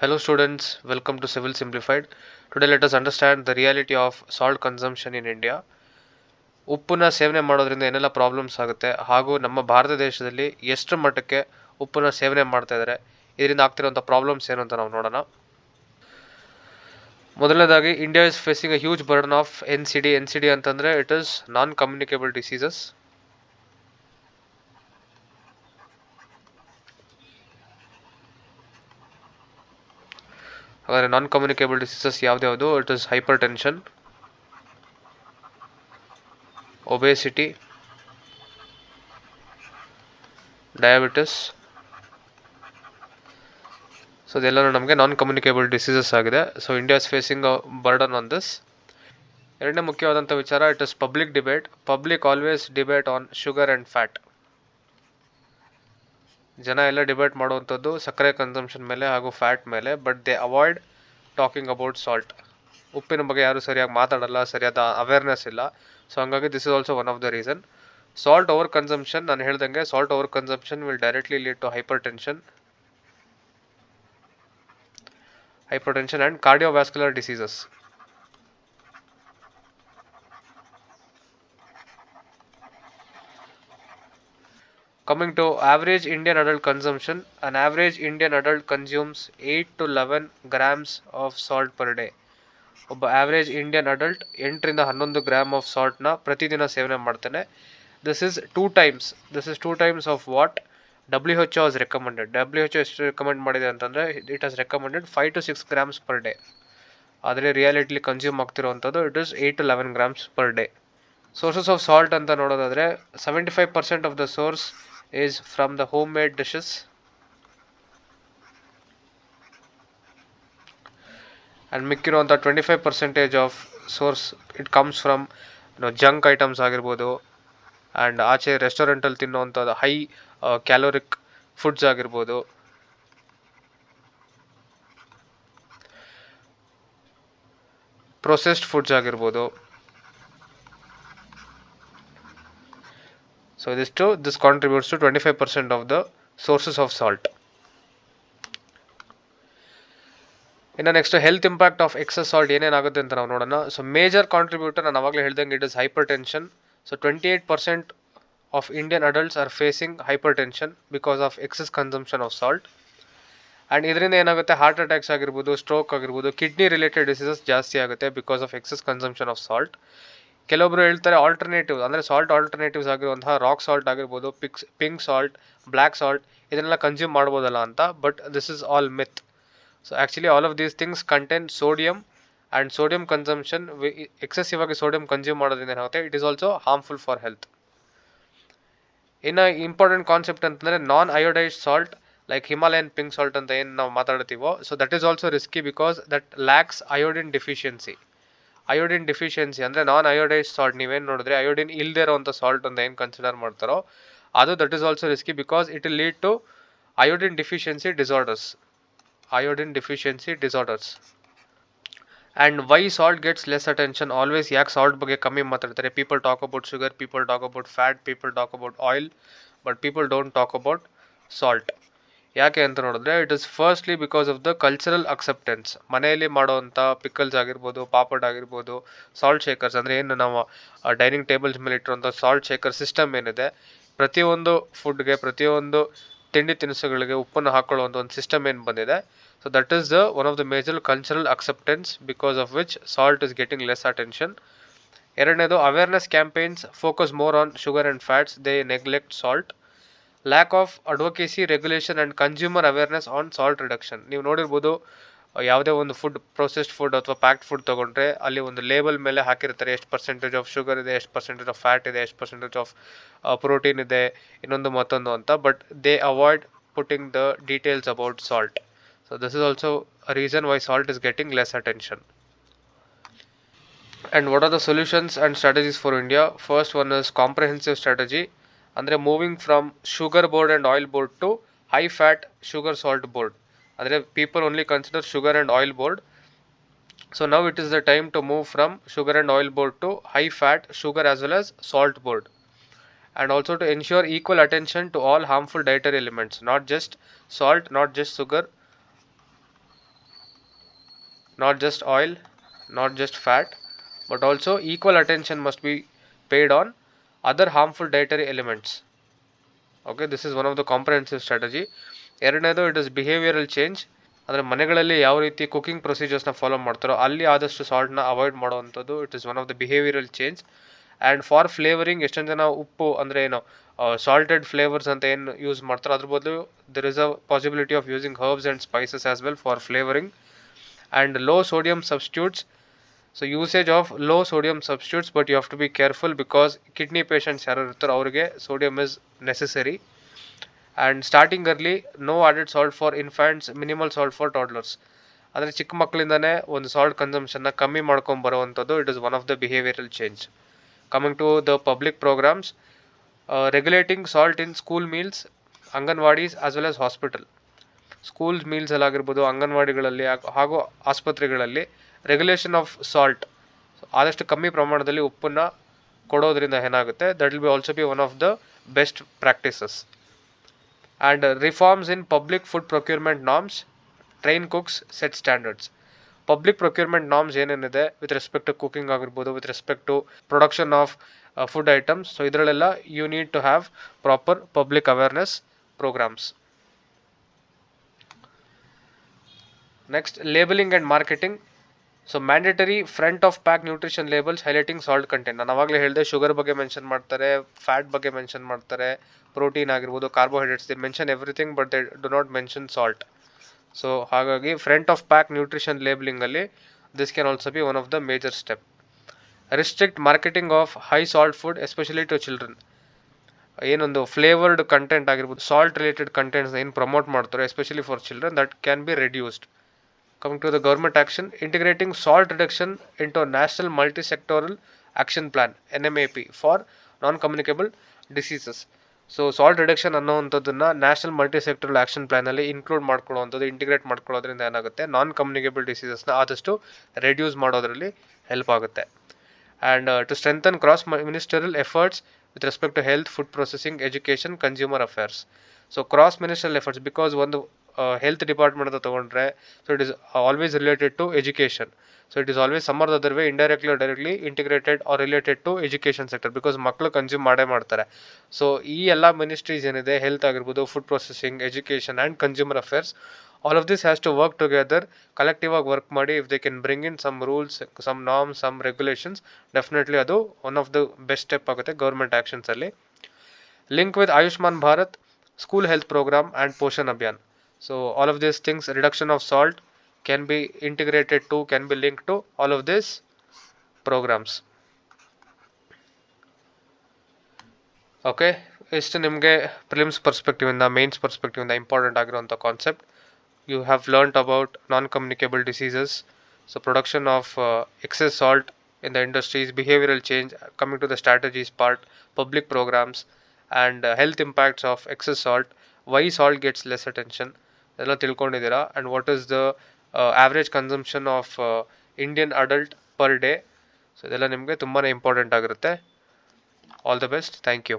Hello students, welcome to Civil Simplified. Today let us understand the reality of salt consumption in India. ಉಪ್ಪನ್ನ ಸೇವನೆ ಮಾಡೋದ್ರಿಂದ ಏನೆಲ್ಲ problems ಆಗುತ್ತೆ? ಹಾಗೂ ನಮ್ಮ ಭಾರತ ದೇಶದಲ್ಲಿ ಎಷ್ಟು ಮಟ್ಟಕ್ಕೆ ಉಪ್ಪನ್ನ ಸೇವನೆ ಮಾಡ್ತಾ ಇದ್ದಾರೆ? ಇದರಿಂದ ಆಗ್ತಿರುವಂಥ ಪ್ರಾಬ್ಲಮ್ಸ್ ಏನು ಅಂತ ನಾವು ನೋಡೋಣ. ಮೊದಲನೇದಾಗಿ India is facing a huge burden of N C D N C D ಅಂತಂದರೆ it is non communicable diseases ಹಾಗಾದರೆ non communicable diseases ಯಾವ್ದ್ಯಾವುದು it is hypertension obesity diabetes so ಇದೆಲ್ಲನೂ ನಮಗೆ ನಾನ್ ಕಮ್ಯುನಿಕೇಬಲ್ ಡಿಸೀಸಸ್ ಆಗಿದೆ. So India is facing a burden on this ಎರಡನೇ ಮುಖ್ಯವಾದಂಥ ವಿಚಾರ it is public debate public always debate on sugar and fat ಜನ ಎಲ್ಲ debate ಮಾಡುವಂಥದ್ದು ಸಕ್ಕರೆ ಕನ್ಸಂಪ್ಷನ್ ಮೇಲೆ ಹಾಗೂ ಫ್ಯಾಟ್ ಮೇಲೆ but they avoid talking about salt ಉಪ್ಪಿನ ಬಗ್ಗೆ ಯಾರು ಸರಿಯಾಗಿ ಮಾತಾಡಲ್ಲ, ಸರಿಯಾದ ಅವೇರ್ನೆಸ್ ಇಲ್ಲ. ಸೊ ಹಂಗಾಗಿ this is also one of the reason salt over consumption ನಾನು ಹೇಳ್ದಂಗೆ salt over consumption will directly lead to hypertension hypertension and cardiovascular Coming to average Indian adult consumption, an average Indian adult consumes 8 to 11 grams of salt per day. ಒಬ್ಬ average Indian adult ಎಂಟರಿಂದ ಹನ್ನೊಂದು gram of ಸಾಲ್ಟ್ನ ಪ್ರತಿದಿನ ಸೇವನೆ ಮಾಡ್ತಾನೆ. This is two times this is two times of what W H has recommended W H ಎಷ್ಟು recommend ಮಾಡಿದೆ ಅಂತಂದರೆ it has recommended five to six grams per day ಆದರೆ ರಿಯಾಲಿಟಿಲಿ consume ಆಗ್ತಿರುವಂಥದ್ದು it is eight to eleven grams per day sources of salt ಅಂತ ನೋಡೋದಾದರೆ seventy five percent of the source is from the homemade dishes. And ಮಿಕ್ಕಿರುವಂಥ twenty five percentage of source it comes from junk items ಆಗಿರ್ಬೋದು. And ಆಚೆ ರೆಸ್ಟೋರೆಂಟಲ್ಲಿ ತಿನ್ನುವಂಥದ್ದು high caloric foods ಆಗಿರ್ಬೋದು. Processed foods ಆಗಿರ್ಬೋದು. ಇದಿಷ್ಟು this contributes to twenty five percent of the sources of salt ಇನ್ನು next health impact of excess salt ಏನೇನಾಗುತ್ತೆ ಅಂತ ನಾವು ನೋಡೋಣ. ಸೊ ಮೇಜರ್ ಕಾಂಟ್ರಿಬ್ಯೂಟರ್ ನಾನು ಅವಾಗಲೇ ಹೇಳ್ದಂಗೆ it is hypertension so twenty eight percent of Indian adults are facing hypertension because of excess consumption of salt and ಇದರಿಂದ ಏನಾಗುತ್ತೆ? Heart attacks ಆಗಿರ್ಬೋದು stroke ಆಗಿರ್ಬೋದು ಕಿಡ್ನಿ ರಿಲೇಟೆಡ್ ಡಿಸೀಸಸ್ ಜಾಸ್ತಿ ಆಗುತ್ತೆ because of excess consumption of salt ಕೆಲವೊಬ್ರು ಹೇಳ್ತಾರೆ alternative ಅಂದರೆ salt alternatives ಆಗಿರುವಂತಹ ರಾಕ್ ಸಾಲ್ಟ್ ಆಗಿರ್ಬೋದು fix pink salt black salt ಇದನ್ನೆಲ್ಲ ಕನ್ಸ್ಯೂಮ್ ಮಾಡ್ಬೋದಲ್ಲ ಅಂತ but this is all myth so actually all of these things contain sodium and sodium consumption excessive ಆಗಿ sodium consume ಮಾಡೋದ್ರಿಂದ ಏನಾಗುತ್ತೆ? It is also harmful for health ಇನ್ನು important concept ಅಂತಂದರೆ non iodise salt like Himalayan pink salt ಅಂತ ಏನು ನಾವು ಮಾತಾಡ್ತೀವೋ so that is also risky because that lacks iodine deficiency iodine deficiency ಅಂದರೆ non iodise salt ನೀವೇನು ನೋಡಿದ್ರೆ ಅಯೋಡಿನ್ ಇಲ್ಲದೆ ಇರೋವಂಥ ಸಾಲ್ಟ್ ಅಂತ ಏನು ಕನ್ಸಿಡರ್ ಮಾಡ್ತಾರೋ, ಅದು that is also risky because it lead to iodine deficiency disorders iodine deficiency disorders and why salt gets less attention always ಯಾಕೆ ಸಾಲ್ಟ್ ಬಗ್ಗೆ ಕಮ್ಮಿ ಮಾತಾಡ್ತಾರೆ? People talk about sugar people talk about fat people talk about oil but people don't talk about salt ಯಾಕೆ ಅಂತ ನೋಡಿದ್ರೆ it is firstly because of the cultural acceptance ಮನೆಯಲ್ಲಿ ಮಾಡೋವಂಥ pickles ಆಗಿರ್ಬೋದು, ಪಾಪಡ್ ಆಗಿರ್ಬೋದು ಸಾಲ್ಟ್ ಶೇಕರ್ಸ್ ಅಂದರೆ ಏನು ನಾವು ಡೈನಿಂಗ್ ಟೇಬಲ್ಸ್ ಮೇಲೆ ಇಟ್ಟಿರುವಂಥ ಸಾಲ್ಟ್ ಶೇಕರ್ ಸಿಸ್ಟಮ್ ಏನಿದೆ, ಪ್ರತಿಯೊಂದು ಫುಡ್ಗೆ ಪ್ರತಿಯೊಂದು ತಿಂಡಿ ತಿನಿಸುಗಳಿಗೆ ಉಪ್ಪನ್ನು ಹಾಕೊಳ್ಳುವಂಥ ಒಂದು ಸಿಸ್ಟಮ್ ಏನು ಬಂದಿದೆ. So that is the one of the major cultural acceptance because of which salt is getting less attention ಎರಡನೇದು awareness campaigns focus more on sugar and fats they neglect salt lack of advocacy regulation and consumer awareness on salt reduction ನೀವು ನೋಡಿರ್ಬೋದು ಯಾವುದೇ ಒಂದು food processed food ಅಥವಾ packed food ತೊಗೊಂಡ್ರೆ ಅಲ್ಲಿ ಒಂದು label ಮೇಲೆ ಹಾಕಿರ್ತಾರೆ, ಎಷ್ಟು ಪರ್ಸೆಂಟೇಜ್ ಆಫ್ ಶುಗರ್ ಇದೆ, ಎಷ್ಟು ಪರ್ಸೆಂಟೇಜ್ ಆಫ್ ಫ್ಯಾಟ್ ಇದೆ, ಎಷ್ಟು ಪರ್ಸೆಂಟೇಜ್ ಆಫ್ ಪ್ರೋಟೀನ್ ಇದೆ, ಇನ್ನೊಂದು ಮತ್ತೊಂದು ಅಂತ. But they avoid putting the details about salt so this is also reason why salt is getting less attention and what are the solutions and strategies for India first one is comprehensive strategy ಅಂದರೆ moving from sugar board and oil board to high fat sugar salt board ಅಂದರೆ people only consider sugar and oil board so now it is the time to move from sugar and oil board to high fat sugar as well as salt board and also to ensure equal attention to all harmful dietary elements, not just salt, not just sugar, not just oil, not just fat, but also equal attention must be paid on other harmful dietary elements. Okay this is one of the comprehensive strategy ಎರಡನೇದು it is behavioural change ಅಂದರೆ ಮನೆಗಳಲ್ಲಿ ಯಾವ ರೀತಿ cooking ಪ್ರೊಸೀಜರ್ಸ್ನ follow ಮಾಡ್ತಾರೋ ಅಲ್ಲಿ ಆದಷ್ಟು ಸಾಲ್ಟ್ನ avoid ಮಾಡುವಂಥದ್ದು it is one of the behavioural change and for flavouring ಎಷ್ಟೊಂದು ಜನ ಉಪ್ಪು ಅಂದರೆ ಏನು ಸಾಲ್ಟೆಡ್ ಫ್ಲೇವರ್ಸ್ ಅಂತ ಏನು ಯೂಸ್ ಮಾಡ್ತಾರೋ ಅದ್ರ ಬದಲು there is a possibility of using herbs and spices as well for flavouring and low sodium substitutes so usage of low sodium substitutes but you have to be careful because kidney patients ಯಾರು ಇರ್ತಾರೋ ಅವರಿಗೆ sodium is necessary and starting early no added salt for infants minimal salt for toddlers ಅಂದರೆ ಚಿಕ್ಕ ಮಕ್ಕಳಿಂದನೇ ಒಂದು salt ಕನ್ಸಂಪ್ಷನ್ನ ಕಮ್ಮಿ ಮಾಡ್ಕೊಂಡು ಬರುವಂಥದ್ದು it is one of the behavioural change coming to the public programmes regulating salt in school meals anganwadis as well as hospital school ಮೀಲ್ಸಲ್ಲಾಗಿರ್ಬೋದು ಅಂಗನವಾಡಿಗಳಲ್ಲಿ ಹಾಗೂ ಆಸ್ಪತ್ರೆಗಳಲ್ಲಿ ರೆಗ್ಯುಲೇಷನ್ ಆಫ್ ಸಾಲ್ಟ್ ಆದಷ್ಟು ಕಮ್ಮಿ ಪ್ರಮಾಣದಲ್ಲಿ ಉಪ್ಪನ್ನು ಕೊಡೋದ್ರಿಂದ ಏನಾಗುತ್ತೆ? That will be also be one of the best practices and reforms in public food procurement norms train cooks set standards public procurement norms ಏನೇನಿದೆ? ವಿತ್ ರೆಸ್ಪೆಕ್ಟ್ ಟು ಕುಕಿಂಗ್ ಆಗಿರ್ಬೋದು with respect to production of food items so ಇದರಲ್ಲೆಲ್ಲ you need to have proper public awareness programmes next labelling and marketing so mandatory front of pack nutrition labels highlighting salt content ನಾನು ಅವಾಗಲೇ ಹೇಳಿದೆ sugar ಬಗ್ಗೆ mention ಮಾಡ್ತಾರೆ fat ಬಗ್ಗೆ mention ಮಾಡ್ತಾರೆ protein ಆಗಿರ್ಬೋದು carbohydrates the mention everything but they do not mention salt so ಹಾಗಾಗಿ front of pack nutrition ಲೇಬಲಿಂಗಲ್ಲಿ this can also be one of the major step restrict marketing of high salt food especially to children ಏನೊಂದು flavoured content ಆಗಿರ್ಬೋದು salt related contents ಏನು promote ಮಾಡ್ತಾರೆ especially for children that can be reduced coming to the government action, integrating salt reduction into a national multi-sectoral action plan nmap for non-communicable diseases. So salt reduction ಅನ್ನೋವಂಥದ್ದನ್ನ national multi sectoral action ಪ್ಲಾನಲ್ಲಿ include ಮಾಡ್ಕೊಳ್ಳೋವಂಥದ್ದು integrate ಮಾಡ್ಕೊಳ್ಳೋದ್ರಿಂದ ಏನಾಗುತ್ತೆ? ನಾನ್ communicable ಡಿಸೀಸಸ್ನ ಆದಷ್ಟು reduce ಮಾಡೋದರಲ್ಲಿ help ಆಗುತ್ತೆ. And to strengthen cross ministerial efforts with respect to health food processing education consumer affairs so cross ministerial efforts because ಒಂದು health department ಅಂತ ತೊಗೊಂಡ್ರೆ so it is always related to education so it is always some or other way indirectly directly integrated or related to education sector because ಮಕ್ಕಳು consume ಮಾಡೇ ಮಾಡ್ತಾರೆ. So ಈ ಎಲ್ಲ ministries ಏನಿದೆ health ಆಗಿರ್ಬೋದು food processing education and consumer affairs all of this has to work together collective ಆಗಿ work ಮಾಡಿ if they can bring in some rules some NAM some regulations definitely ಅದು one of the best step ಆಗುತ್ತೆ government ಆ್ಯಕ್ಷನ್ಸಲ್ಲಿ link with Ayushman Bharat school health programme and Poshan Abhiyan so all of these things reduction of salt can be integrated to can be linked to all of these programs okay ಇಷ್ಟು ನಿಮಗೆ prelims ಪರ್ಸ್ಪೆಕ್ಟಿವಿಂದ mains ಪರ್ಸ್ಪೆಕ್ಟಿವಿಂದ important ಆಗಿರುವಂಥ concept you have learned about non communicable diseases so production of excess salt in the industries, behavioral change, coming to the strategies part, public programs, and uh, health impacts of excess salt, why salt gets less attention, ಎಲ್ಲ ತಿಳ್ಕೊಂಡಿದ್ದೀರಾ? And what is the average consumption of Indian adult per day so ಇದೆಲ್ಲ ನಿಮಗೆ ತುಂಬಾ important ಆಗಿರುತ್ತೆ. All the best thank you